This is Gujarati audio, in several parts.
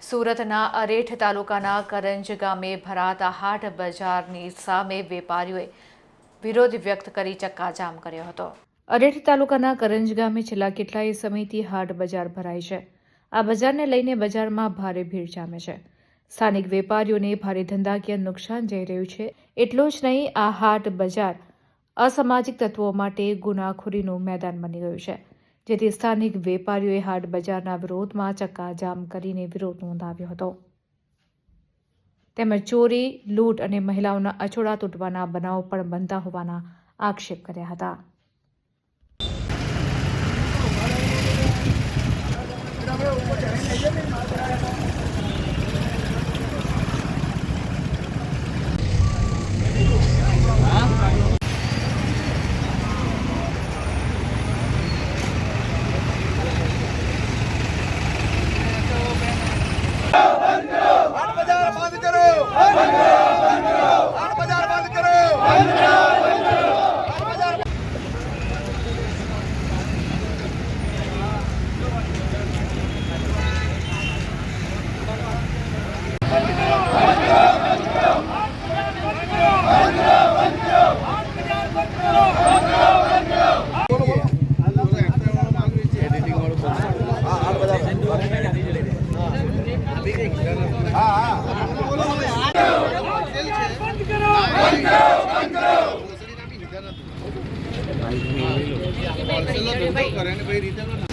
સુરતના અરેઠ તાલુકાના કરંજ ગામે ભરાતા હાટ બજારની સામે વેપારીઓએ વિરોધ વ્યક્ત કરી ચક્કાજામ કર્યો હતો. અરેઠ તાલુકાના કરંજ ગામે છેલ્લા કેટલાય સમયથી હાટ બજાર ભરાય છે. આ બજારને લઈને બજારમાં ભારે ભીડ જામે છે. સ્થાનિક વેપારીઓને ભારે ધંધાકીય નુકસાન જઈ રહ્યું છે. એટલું જ નહીં, આ હાટ બજાર અસામાજિક તત્વો માટે ગુનાખોરીનું મેદાન બની ગયું છે. જેથી સ્થાનિક વેપારીઓએ હાટ બજારના વિરોધમાં ચક્કાજામ કરીને વિરોધ નોંધાવ્યો હતો. તેમજ ચોરી, લૂંટ અને મહિલાઓના અછોડા તૂટવાના બનાવો પણ બનતા હોવાના આક્ષેપ કર્યા હતા. રૂપિયા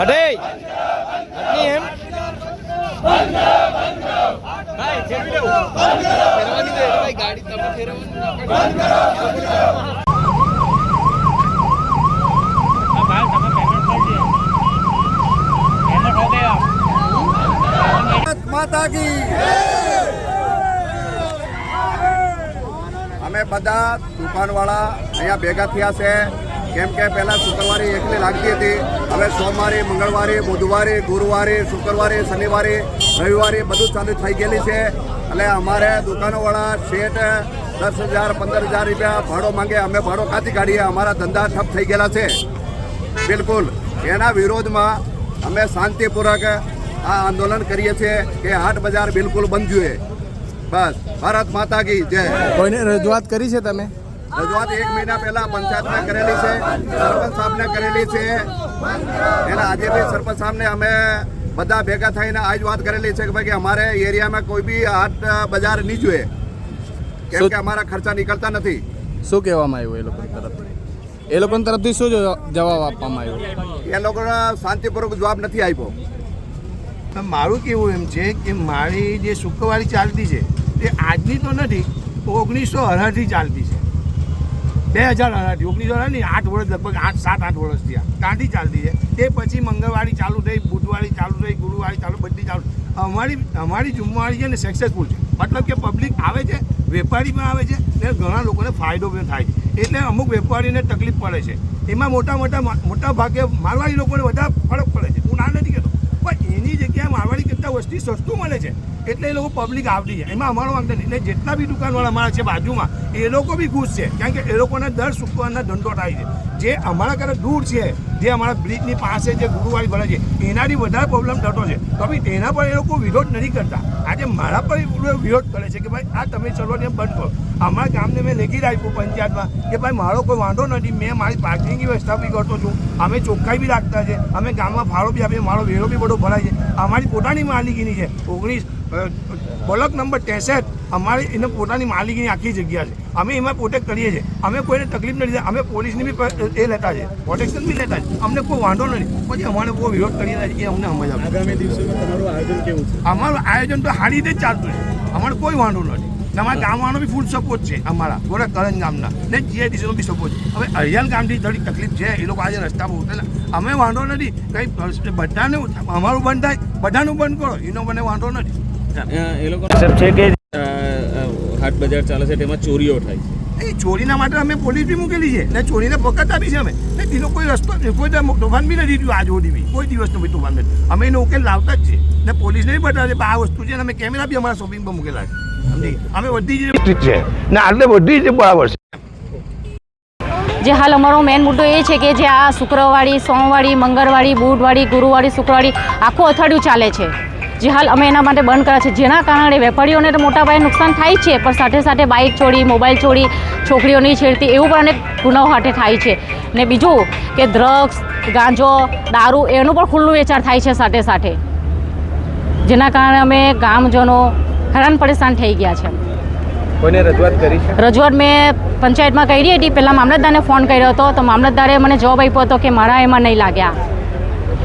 આટલી એમ ગાડી તમે ફેરવવાની માતા કી અમે બધા દુકાનવાળા અહીંયા ભેગા થયા છે. કેમ કે પહેલાં શુક્રવારે એકલી લાગતી હતી. હવે સોમવારે, મંગળવારે, બુધવારે, ગુરુવારે, શુક્રવારે, શનિવારે, રવિવારે બધું ચાલુ થઈ ગયેલી છે. એટલે અમારે દુકાનોવાળા શેઠ દસ હજાર, પંદર હજાર રૂપિયા ભાડો માંગે, અમે ભાડો ખાતી કાઢીએ, અમારા ધંધા ઠપ થઈ ગયેલા છે. બિલકુલ. એના વિરોધમાં અમે શાંતિપૂર્વક આ આંદોલન કરીએ છીએ કે હાટ બજાર બિલકુલ બંધ જોઈએ. બસ. ભારત માતા કી જય. કોઈને રજૂઆત કરી છે તમે? રજૂઆત એક મહિના પહેલા પંચાયતમાં કરેલી છે સરપંચ સાહેબને કરેલી છે. એના આજે બી સરપંચ સાહેબને અમે બધા ભેગા થઈને આજ વાત કરેલી છે કે ભાઈ કે અમારે એરિયામાં કોઈ બી હાટ બજાર નહીં જોઈએ. કેમ કે અમારા ખર્ચા નીકળતા નથી. શું કહેવામાં આવ્યું એ લોકો તરફથી? એ લોકો તરફથી શું જવાબ આપવામાં આવ્યો? એ લોકોનો શાંતિપૂર્વક જવાબ નથી આપ્યો. મારું કેવું એમ છે કે મારી જે શુક્રવારી ચાલતી છે તે આજની તો નથી ઓગણીસો અઢારથી ચાલતી છે. બે હજાર અઢારથી ઓગણીસો અઢારની આઠ વર્ષ લગભગ આઠ, સાત, આઠ વર્ષ થયા. ગાંધી ચાલતી છે. તે પછી મંગળવારી ચાલુ થઈ, બુધવારી ચાલુ થઈ, ગુરુવારી ચાલુ, બધી ચાલુ અમારી અમારી જુમ્માવારી છે ને સક્સેસફુલ છે. મતલબ કે પબ્લિક આવે છે વેપારી પણ આવે છે, ને ઘણા લોકોને ફાયદો પણ થાય છે. એટલે અમુક વેપારીને તકલીફ પડે છે. એમાં મોટા મોટા મોટા ભાગે મારવાડી લોકોને વધારે ફરક પડે છે. હું ના નથી કહેતો. પણ એની જગ્યાએ મારવાડી કરતાં વસ્તી સસ્તું મળે છે. એટલે એ લોકો પબ્લિક આવતી છે એમાં અમારો વાંધો નહીં. એટલે જેટલા બી દુકાનવાળા અમારા છે બાજુમાં, એ લોકો બી ખુશ છે. કારણ કે એ લોકોને દર શુક્રવારના ધંધો થાય છે. જે અમારા કરે દૂર છે, જે અમારા બ્રિજની પાસે જે ગુરુવારી ભરે છે એનાથી વધારે પ્રોબ્લેમ થતો છે. તો બી તેના પર એ લોકો વિરોધ નથી કરતા. આજે મારા પર વિરોધ કરે છે કે ભાઈ, આ તમે ચલો ને બંધ કરો. અમારા ગામને મેં લેખી રાખ્યું પંચાયતમાં કે ભાઈ, મારો કોઈ વાંધો નથી. મેં મારી પાર્કિંગની વ્યવસ્થા બી કરતો છું. અમે ચોખ્ખાઈ બી રાખતા છે. અમે ગામમાં ફાળો બી આપીએ, મારો વેરો બી બધો ભરાય છે. અમારી પોતાની માલિકીની છે. ઓગણીસ બ્લોક નંબર ત્રેસઠ અમારી એને પોતાની માલિકીની આખી જગ્યા છે. અમે એમાં પ્રોટેક્ટ કરીએ છીએ. અમે કોઈને તકલીફ નથી થતી. અમે પોલીસની બી એ લેતા છે પ્રોટેક્શન બી લેતા છે અમને કોઈ વાંધો નથી. પછી અમારે બહુ વિરોધ કરી રહ્યા છે એ અમને સમજ આવે આગામી દિવસોમાં તમારું આયોજન કેવું છે? અમારું આયોજન તો સારી રીતે જ ચાલતું છે. અમારે કોઈ વાંધો નથી. ને અમારા ગામવાળાનો બી ફૂલ સપોર્ટ છે અમારા પૂરા કરંજ ગામના. ને જીઆઈડીસીનો બી સપોર્ટ છે. હવે અરિયાલ ગામથી થોડી તકલીફ છે એ લોકો આજે રસ્તા પર ઉતરેલા. અમે વાંધો નથી કંઈ બધાને અમારું બંધ થાય બધાનું બંધ કરો એનો મને વાંધો નથી. એ લોકો છે કે હાટ બજાર ચાલે છે તેમાં ચોરીઓ થાય છે. એ ચોરીના માટે અમે પોલીસ બી મૂકેલી છે ને ચોરીને પકડતા બી છે અમે. ને એનો કોઈ રસ્તો કોઈ તોફાન બી નથી થયું આજ સુધી બી. કોઈ દિવસનું બી તોફાન નથી અમે એનો ઉકેલ લાવતા જ છીએ ને પોલીસને બી બતાવે છે આ વસ્તુ છે ને અમે કેમેરા બી અમારા શોપિંગ પર મૂકેલા છે. અમે બધી જ છે ને આટલે બધી જ બરાબર છે જે હાલ અમારો મેઇન મુદ્દો એ છે કે જે આ શુક્રવારી, સોમવારી, મંગળવારી બુધવાળી ગુરુવારી, શુક્રવારી આખું અઠવાડિયું ચાલે છે. જે હાલ અમે એના માટે બંધ કર્યા છે. જેના કારણે વેપારીઓને તો મોટા પાયે નુકસાન થાય છે, પણ સાથે સાથે બાઇક ચોરી મોબાઈલ ચોરી, છોકરીઓની છેડતી એવું પણ અનેક ગુનાઓ હાથે થાય છે. ને બીજું કે ડ્રગ્સ ગાંજો, દારૂ એનું પણ ખુલ્લું વેચાણ થાય છે સાથે સાથે. જેના કારણે અમે ગામજનો હેરાન પરેશાન થઈ ગયા છે. કોઈને રજૂઆત કરી છે? રજૂઆત મેં પંચાયતમાં કરી હતી. પહેલાં મામલતદારને ફોન કર્યો હતો. તો મામલતદારે મને જવાબ આપ્યો હતો કે મારા એમાં નહીં લાગ્યા.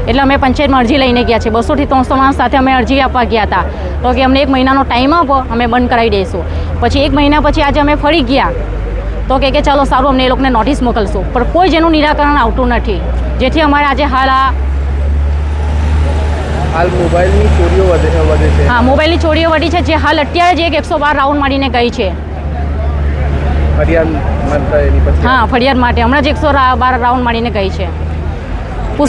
એટલે અમે પંચાયતમાં અરજી લઈને ગયા છે બસોથી ત્રણસો માણસ સાથે અમે અરજી આપવા ગયા હતા. તો કે અમને એક મહિનાનો ટાઈમ આપો અમે બંધ કરાવી દઈશું. પછી એક મહિના પછી આજે અમે ફરી ગયા. તો કે કે ચાલો સારું અમને એ લોકોને નોટિસ મોકલશું. પણ કોઈ જેનું નિરાકરણ આવતું નથી. જેથી અમારે આજે હાલ આ હાલ મોબાઈલની ચોરીઓ વધે છે. હા મોબાઈલની ચોરીઓ વધી છે. જે હાલ અત્યારે જ એક એકસો બાર રાઉન્ડ મારીને ગઈ છે. ફરિયાદ હા ફરિયાદ માટે. હમણાં જ એકસો બાર રાઉન્ડ મારીને ગઈ છે.